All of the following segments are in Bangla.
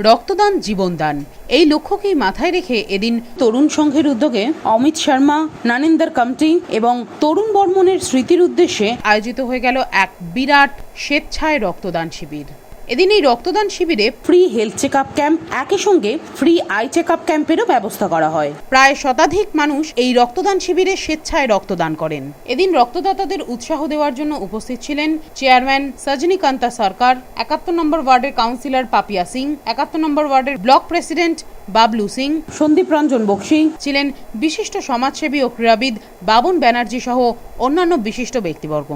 রক্তদান জীবনদান। এই লক্ষ্যকেই মাথায় রেখে এদিন তরুণ সংঘের উদ্যোগে অমিত শর্মা, নানেন্দার কামটি এবং তরুণ বর্মনের স্মৃতির উদ্দেশ্যে আয়োজিত হয়ে গেল এক বিরাট স্বেচ্ছায় রক্তদান শিবির। এদিন এই রক্তদান শিবিরে free health check up camp একই সঙ্গে ফ্রি আই চেক আপ ক্যাম্পেরও ব্যবস্থা করা হয়। প্রায় শতাধিক মানুষ এই রক্তদান শিবিরে স্বেচ্ছায় রক্তদান করেন। এদিন রক্তদাতাদের উৎসাহ দেওয়ার জন্য উপস্থিত ছিলেন চেয়ারম্যান সজনীকান্তা সরকার একাত্তর নম্বর ওয়ার্ডের কাউন্সিলর পাপিয়া সিং একাত্তর নম্বর ওয়ার্ডের ব্লক প্রেসিডেন্ট বাবলু সিং সন্দীপ রঞ্জন বক্সি ছিলেন বিশিষ্ট সমাজসেবী ও ক্রীড়াবিদ বাবন ব্যানার্জি সহ অন্যান্য বিশিষ্ট ব্যক্তিবর্গ।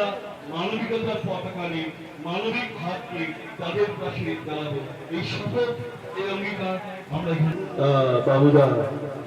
আমরা মানবিকতার পতাকা নিয়ে মানবিক নিয়ে তাদের পাশে দাঁড়াবো। এই শপথ এই অঙ্গীকার আমরা বাবুদা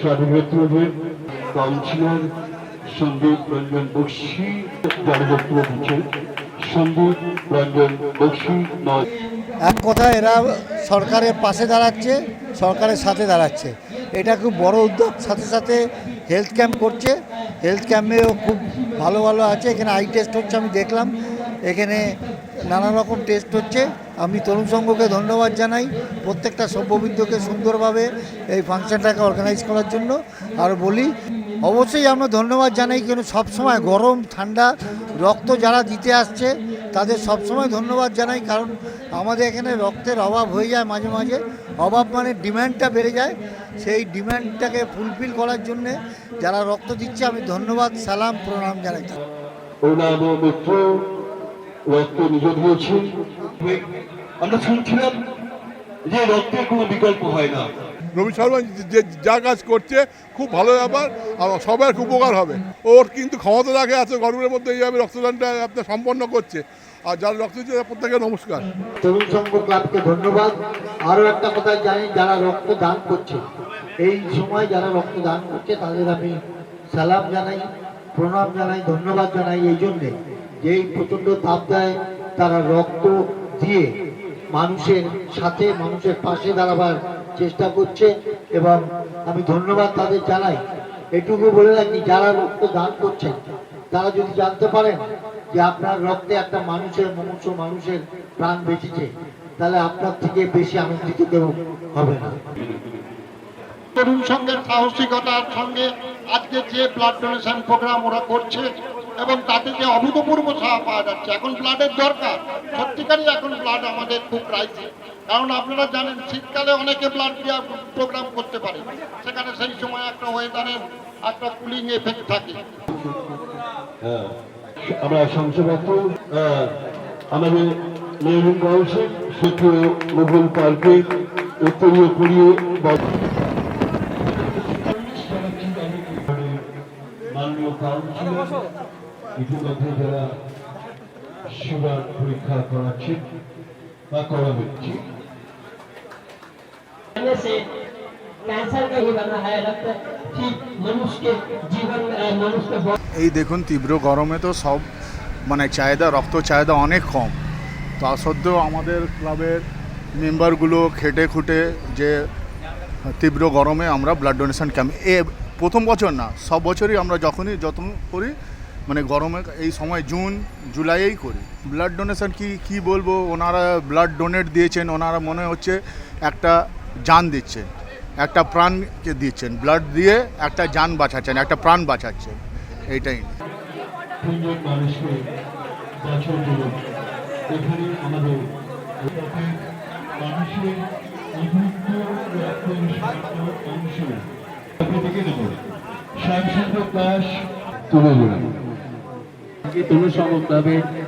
স্বাধীন নেতৃত্বের কাউন্সিলর সন্দীপ রঞ্জন বক্সি যারা বক্তব্য দিচ্ছেন। সন্দীপ রঞ্জন বক্সি নয়। এক কথা এরা সরকারের পাশে দাঁড়াচ্ছে সরকারের সাথে দাঁড়াচ্ছে। এটা খুব বড় উদ্যোগ সাথে সাথে হেলথ ক্যাম্প করছে। হেলথ ক্যাম্পেও খুব ভালো ভালো আছে, এখানে আই টেস্ট হচ্ছে, আমি দেখলাম। এখানে নানা রকম টেস্ট হচ্ছে। আমি তরুণ সংঘকে ধন্যবাদ জানাই। প্রত্যেকটা সভ্যবিন্দুকে সুন্দরভাবে এই ফাংশনটাকে অর্গানাইজ করার জন্য। আর বলি, অবশ্যই আমরা ধন্যবাদ জানাই, কেন সবসময় গরম, ঠান্ডা, রক্ত যারা দিতে আসছে, তাদের সবসময় ধন্যবাদ জানাই। কারণ আমাদের এখানে রক্তের অভাব হয়ে যায় মাঝে মাঝে। অভাব মানে ডিম্যান্ডটা বেড়ে যায়। সেই ডিম্যান্ডটাকে ফুলফিল করার জন্যে যারা রক্ত দিচ্ছে আমি ধন্যবাদ সালাম প্রণাম জানাই মিত্র রক্ত নিজে দিয়েছি। আমরা শুনছিলাম যে রক্তের কোনো বিকল্প হয় না। রবি শর্মা যে যা কাজ করছে খুব ভালো ব্যাপার আর সবার উপকার হবে। ওর কিন্তু ক্ষমতা রাখে এত গরমের মধ্যে এইভাবে রক্তদানটা আপনার সম্পন্ন করছে। আর যারা রক্ত দিচ্ছে প্রত্যেকে নমস্কার। তরুণ সংঘ ক্লাবকে ধন্যবাদ। আরও একটা কথা জানি, যারা রক্ত দান করছে, এই সময় যারা রক্ত দান করছে, তাদের আমি সালাম জানাই, প্রণাম জানাই, ধন্যবাদ জানাই এই জন্যে যে এই প্রচণ্ড তাপ দেয় তারা রক্ত দিয়ে মানুষের সাথে, মানুষের পাশে দাঁড়াবার চেষ্টা করছে এবং আমি ধন্যবাদ তাদের জানাই। এটুকু বলে রাখি, যারা রক্ত দান করছেন, তারা যদি জানতে পারেন যে আপনার রক্তে একটা মানুষের মনুষ্য মানুষের প্রাণ বেঁচেছে তাহলে আপনার থেকে বেশি আনন্দিত কেউ হবে না। তরুণ সাহসিকতার সঙ্গে আজকে যে ব্লাড ডোনেশন প্রোগ্রাম ওরা করছে এবং তাতে যে অভূতপূর্ব সাহা পাওয়া যাচ্ছে এখন ব্লাডের দরকার। সত্যিকারই এখন ব্লাড আমাদের খুব ক্রাইসিস কারণ আপনারা জানেন শীতকালে অনেকে ব্লাড দেওয়ার প্রোগ্রাম করতে পারে। সেখানে সেই সময় একটা ওয়েদারের একটা কুলিং এফেক্ট থাকে। হ্যাঁ, আমরা আহ, আমাদের মেহরুন কাউন্সিল সুপ্রিয় মুঘল পার্কে উত্তরীয় মাননীয় ইতিমধ্যে যারা পরীক্ষা বা করা হচ্ছে এই দেখুন, তীব্র গরমে তো সব মানে চাহিদা, রক্ত চাহিদা অনেক কম। তা সত্ত্বেও আমাদের ক্লাবের মেম্বারগুলো খেটে খুঁটে যে তীব্র গরমে আমরা ব্লাড ডোনেশন ক্যাম্প এ প্রথম বছর না, সব বছরই আমরা যখনই যত্ন করি মানে গরমে এই সময় জুন, জুলাইয়েই করি। ব্লাড ডোনেশন কি কি বলব? ওনারা ব্লাড ডোনেট দিয়েছেন, ওনারা মনে হচ্ছে একটা জান দিচ্ছেন একটা প্রাণকে দিচ্ছেন ব্লাড দিয়ে একটা যান বাঁচাচ্ছেন একটা প্রাণ বাঁচাচ্ছেন এইটাই। তুলে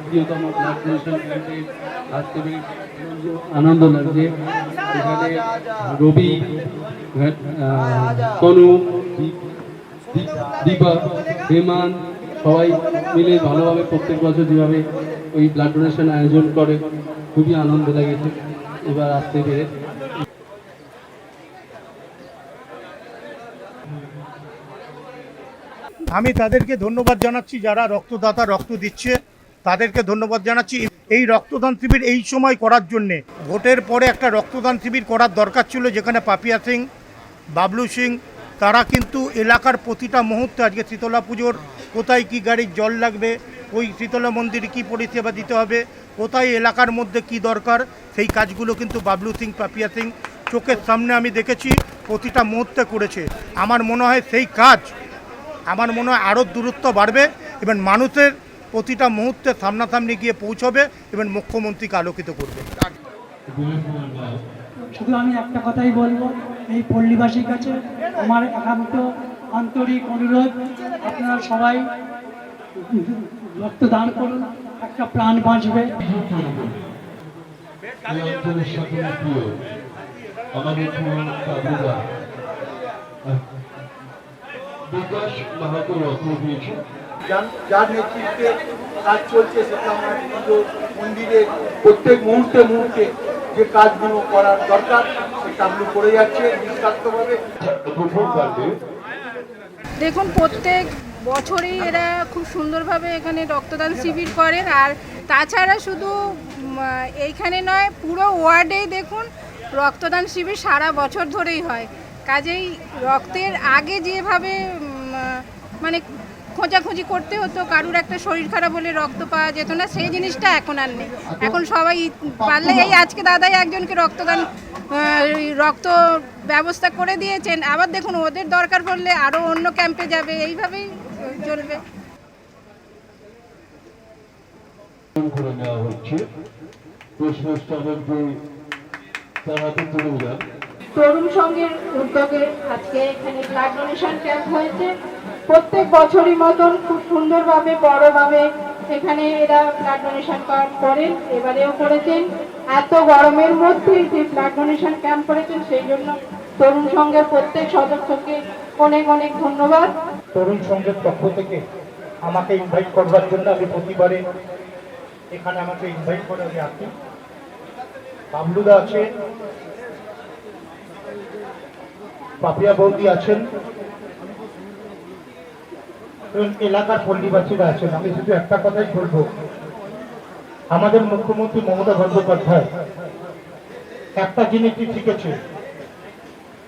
প্রিয়তম আনন্দ লাগছে এখানে রবি দীপ- দীপা হেমান সবাই মিলে ভালোভাবে প্রত্যেক বছর যেভাবে ওই ব্লাড ডোনেশন আয়োজন করে খুবই আনন্দ লেগেছে এবার আসতে পেরে। আমি তাদেরকে ধন্যবাদ জানাচ্ছি যারা রক্তদাতা রক্ত দিচ্ছে। তাদেরকে ধন্যবাদ জানাচ্ছি। এই রক্তদান শিবির এই সময় করার জন্যে। ভোটের পরে একটা রক্তদান শিবির করার দরকার ছিল যেখানে পাপিয়া সিং, বাবলু সিং, তারা কিন্তু এলাকার প্রতিটা মুহূর্তে আজকে শীতলা পুজোর, কোথায় কি গাড়ির জল লাগবে, ওই শীতলা মন্দিরে কী পরিষেবা দিতে হবে, কোথায় এলাকার মধ্যে কি দরকার, সেই কাজগুলো কিন্তু বাবলু সিং, পাপিয়া সিং চোখের সামনে আমি দেখেছি, প্রতিটা মুহূর্তে করেছে। আমার মনে হয় সেই কাজ, আমার মনে হয় আরও দূরত্ব বাড়বে, এবং মানুষের প্রতিটা মুহূর্তে সামনাসামনি গিয়ে পৌঁছবে এবং মুখ্যমন্ত্রীকে আলোকিত করবে। শুধু আমি একটা কথাই বলব এই পল্লীবাসীর কাছে আমার একান্ত আন্তরিক অনুরোধ। আপনারা সবাই রক্তদান করুন একটা প্রাণ বাঁচবে। বিকাশ মাহাতো রত্ন দিয়েছে যার নেতৃত্বে কাজ চলছে, সেটা আমার পুজো মন্দিরে প্রত্যেক মুহূর্তে মুহূর্তে যে কাজগুলো করার দরকার, সেই কাজগুলো করে যাচ্ছে নিঃস্বার্থভাবে। দেখুন, প্রত্যেক বছরই এরা খুব সুন্দরভাবে এখানে রক্তদান শিবির করেন, আর তাছাড়া শুধু এইখানে নয়, পুরো ওয়ার্ডেই দেখুন, রক্তদান শিবির সারা বছর ধরেই হয়। কাজেই রক্তের আগে যেভাবে মানে খোঁজাখুঁজি করতে হতো কারুর একটা শরীর খারাপ হলে রক্ত পাওয়া যেত না সেই জিনিসটা এখন আর নেই। এখন সবাই পারলে এই আজকে দাদাই একজনকে রক্তদান রক্ত ব্যবস্থা করে দিয়েছেন। আবার দেখুন ওদের দরকার পড়লে আরও অন্য ক্যাম্পে যাবে এইভাবেই চলবে। করে নেওয়া হচ্ছে। তরুণ সংঘের উদ্যোগে আজকে এখানে ব্লাড ডোনেশন ক্যাম্প হয়েছে। প্রত্যেক বছরই মতন খুব সুন্দরভাবে, বড়ভাবে এখানে এরা ব্লাড ডোনেশন ক্যাম্প করেন, এবারেও করেছেন। এত গরমের মধ্যে যে ব্লাড ডোনেশন ক্যাম্প করেছেন, সেই জন্য তরুণ সংঘের প্রত্যেক সদস্যকে অনেক অনেক ধন্যবাদ। তরুণ সংঘের পক্ষ থেকে আমাকে ইনভাইট করবার জন্য আমি প্রতিবারে এখানে আমাকে ইনভাইট করে আমি আসি। বাবলুদা আছে পাপিয়া বৌদি আছেন এলাকার পল্লীবাসীরা আছেন। আমি শুধু একটা কথাই বলব। আমাদের মুখ্যমন্ত্রী মমতা বন্দ্যোপাধ্যায়, একটা জিনিসই শিখেছে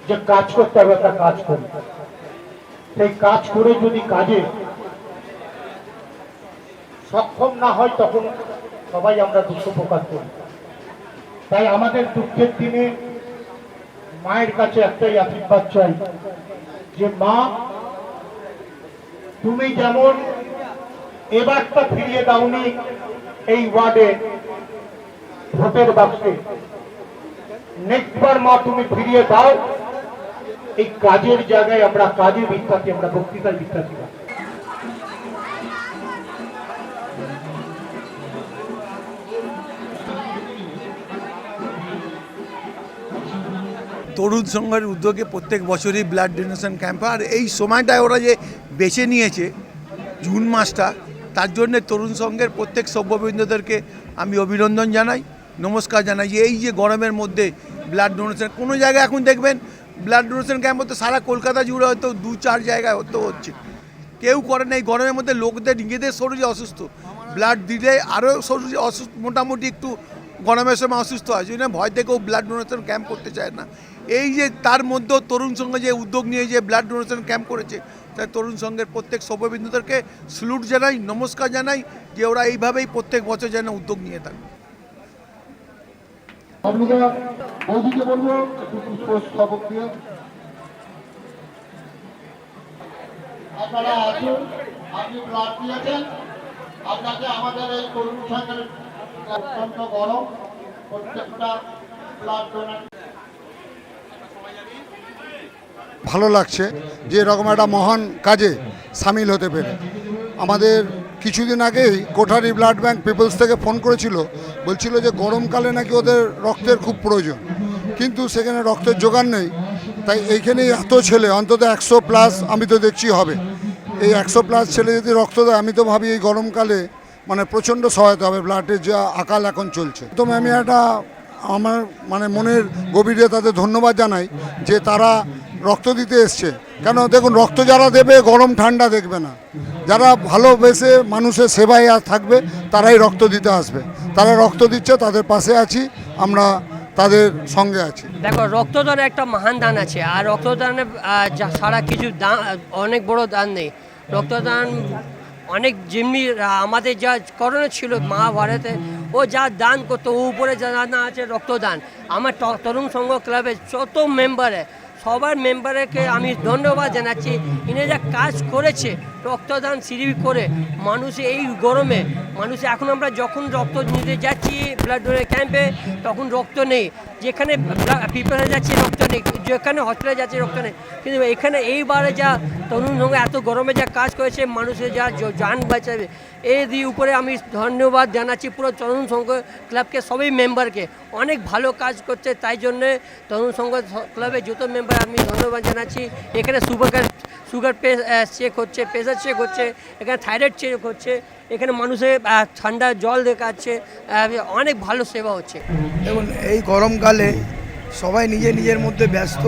যে কাজ করতে হবে, একটা কাজ করি সেই কাজ করে যদি কাজে সক্ষম না হয়, তখন সবাই আমরা দুঃখ প্রকাশ করি। তাই আমাদের দুঃখের দিনে মায়ের কাছে একটাই আশীর্বাদ চাই, যে মা তুমি যেমন এবারটা ফিরিয়ে দাওনি এই ওয়ার্ডে ভোটের বাক্সে, নেক্সটবার মা তুমি ফিরিয়ে দাও, এই কাজের জায়গায় আমরা কাজে বিশ্বাসী, আমরা বক্তৃতায় বিশ্বাসী তরুণ সংঘের উদ্যোগে প্রত্যেক বছরই ব্লাড ডোনেশন ক্যাম্প, আর এই সময়টায় ওরা যে বেছে নিয়েছে জুন মাসটা, তার জন্যে তরুণ সংঘের প্রত্যেক সভ্যবৃন্দদেরকে আমি অভিনন্দন জানাই, নমস্কার জানাই যে এই যে গরমের মধ্যে ব্লাড ডোনেশন কোনো জায়গায় এখন দেখবেন ব্লাড ডোনেশন ক্যাম্প হতো সারা কলকাতা জুড়ে হয়তো দু চার জায়গায় হতো হচ্ছে। কেউ করে না, এই গরমের মধ্যে লোকদের, নিজেদের শরীরে অসুস্থ। ব্লাড দিলে আরও শরীরে অসুস্থ, মোটামুটি একটু গরমের সময় অসুস্থ হয় জন্য ভয় থেকেও ব্লাড ডোনেশন ক্যাম্প করতে চায় না। এই যে তার মধ্যেও তরুণ সঙ্গে যে উদ্যোগ নিয়ে যে ব্লাড ডোনেশন ক্যাম্প করেছে তাই তরুণ সংঘের প্রত্যেক সভ্যবিন্দুদেরকে স্লুট জানাই, নমস্কার জানাই, যে ওরা এইভাবেই প্রত্যেক বছর যেন উদ্যোগ নিয়ে থাকে। আমাদের এই তরুণ সংঘের অত্যন্ত গরম প্রত্যেকটা ডোনার ভালো লাগছে যে এরকম একটা মহান কাজে সামিল হতে পেরে। আমাদের কিছুদিন আগেই কোঠারি ব্লাড ব্যাংক পিপলস থেকে ফোন করেছিল, বলছিল যে গরমকালে নাকি ওদের রক্তের খুব প্রয়োজন। কিন্তু সেখানে রক্তের জোগান নেই, তাই এইখানে এত ছেলে, অন্তত একশো প্লাস আমি তো দেখছি হবে। এই একশো প্লাস ছেলে যদি রক্ত দেয়, আমি তো ভাবি এই গরমকালে মানে প্রচণ্ড সহায়তা হবে, ব্লাডের যা আকাল এখন চলছে। তো আমি একটা আমার মানে মনের গভীরে তাদের ধন্যবাদ জানাই যে তারা রক্ত দিতে এসছে। কেন? দেখুন, রক্ত যারা দেবে, গরম ঠান্ডা দেখবে না। যারা ভালোবেসে মানুষের সেবায় আর থাকবে, তারাই রক্ত দিতে আসবে। তারা রক্ত দিচ্ছে, তাদের পাশে আছি, আমরা তাদের সঙ্গে আছি। দেখো, রক্তদান একটা মহান দান আছে। আর রক্তদানে সারা কিছু দান, অনেক বড় দান নেই। রক্তদান অনেক যেমনি আমাদের যা করোনা ছিল মহাভারতে, ও যা দান করতো উপরে যা দান আছে রক্তদান। আমার তরুণ সংঘ ক্লাবের যত মেম্বারে সবার মেম্বারকে আমি ধন্যবাদ জানাচ্ছি। ইনি যা কাজ করেছে, রক্তদান শিবির করে, মানুষ এই গরমে, মানুষ এখন আমরা যখন রক্ত নিতে যাচ্ছি ব্লাড ডোনের ক্যাম্পে তখন রক্ত নেই। যেখানে পিপলে যাচ্ছে রক্ত নেই যেখানে হসপিটালে যাচ্ছে রক্ত নেই কিন্তু এখানে এইবারে যা তরুণ সঙ্গে এত গরমে যা কাজ করেছে, মানুষের যা যান বাঁচাবে এই দিয়ে উপরে আমি ধন্যবাদ জানাচ্ছি পুরো তরুণ সংঘ ক্লাবকে সবই মেম্বারকে অনেক ভালো কাজ করছে, তাই জন্যে তরুণ সংঘ ক্লাবের যত মেম্বার আমি ধন্যবাদ জানাচ্ছি। এখানে সুগার সুগার চেক হচ্ছে প্রেশার চেক হচ্ছে, এখানে থাইরয়েড চেক হচ্ছে, এখানে মানুষের ঠান্ডা জল দেখাচ্ছে অনেক ভালো সেবা হচ্ছে। দেখুন, এই গরমকালে সবাই নিজে নিজের মধ্যে ব্যস্ত।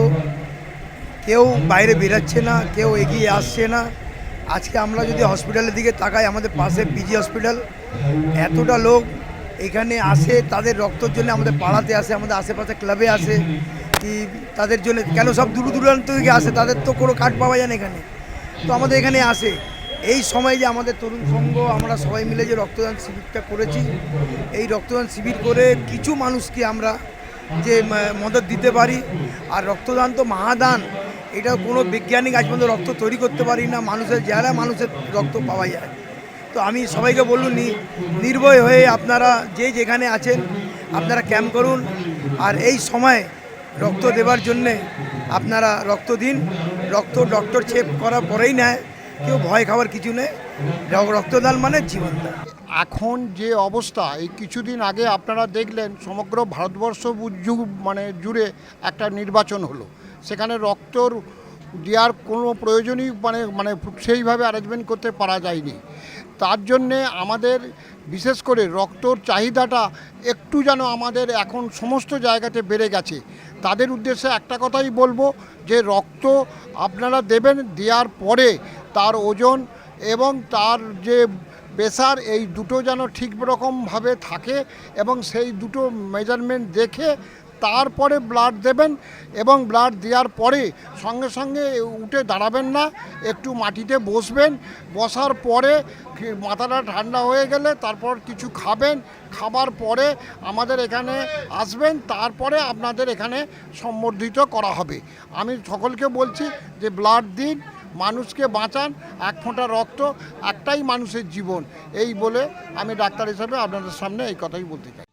কেউ বাইরে বেরাচ্ছে না, কেউ এগিয়ে আসছে না। আজকে আমরা যদি হসপিটালের দিকে তাকাই, আমাদের পাশে পিজি হসপিটাল এতটা লোক এখানে আসে, তাদের রক্তর জন্য আমাদের পাড়াতে আসে, আমাদের আশেপাশে ক্লাবে আসে। তাদের জন্য কেন সব দূর দূরান্ত থেকে আসে? তাদের তো কোনো কাঠ পাওয়া যায় না এখানে। তো আমাদের এখানে আসে। এই সময় যে আমাদের তরুণ সংঘ, আমরা সবাই মিলে যে রক্তদান শিবিরটা করেছি, এই রক্তদান শিবির করে কিছু মানুষকে আমরা যে মদত দিতে পারি। আর রক্তদান তো মহাদান। এটা কোনো বৈজ্ঞানিক আজ পর্যন্ত রক্ত তৈরি করতে পারি না। মানুষের, যারা মানুষের রক্ত পাওয়া যায়। তো আমি সবাইকে বললুন নি- নির্ভয় হয়ে আপনারা যে যেখানে আছেন, আপনারা ক্যাম্প করুন। আর এই সময় রক্ত দেওয়ার জন্যে আপনারা রক্ত দিন। রক্ত ডক্টর চেক করার পরেই নেয়। কেউ ভয় খাওয়ার কিছু নেই। রক্তদান মানে জীবনদান। এখন যে অবস্থা, এই কিছুদিন আগে আপনারা দেখলেন সমগ্র ভারতবর্ষ জু- মানে জুড়ে একটা নির্বাচন হলো। সেখানে রক্তর দেওয়ার কোনো প্রয়োজনই মানে মানে সেইভাবে অ্যারেঞ্জমেন্ট করতে পারা যায়নি। তার জন্যে আমাদের বিশেষ করে রক্তর চাহিদাটা একটু যেন আমাদের এখন সমস্ত জায়গাতে বেড়ে গেছে। তাদের উদ্দেশ্যে একটা কথাই বলব যে রক্ত আপনারা দেবেন, দেওয়ার পরে তার ওজন এবং তার যে প্রেশার এই দুটো যেন ঠিক রকমভাবে থাকে এবং সেই দুটো মেজারমেন্ট দেখে তারপরে ব্লাড দেবেন এবং ব্লাড দেওয়ার পরে সঙ্গে সঙ্গে উঠে দাঁড়াবেন না, একটু মাটিতে বসবেন, বসার পরে মাথাটা ঠান্ডা হয়ে গেলে তারপর কিছু খাবেন, খাবার পরে আমাদের এখানে আসবেন, তারপরে আপনাদের এখানে সম্বর্ধিত করা হবে। আমি সকলকে বলছি যে ব্লাড দিন, মানুষকে বাঁচান, এক ফোঁটা রক্ত, একটাই মানুষের জীবন। এই বলে আমি ডাক্তার হিসাবে আপনাদের সামনে এই কথাই বলতে চাই।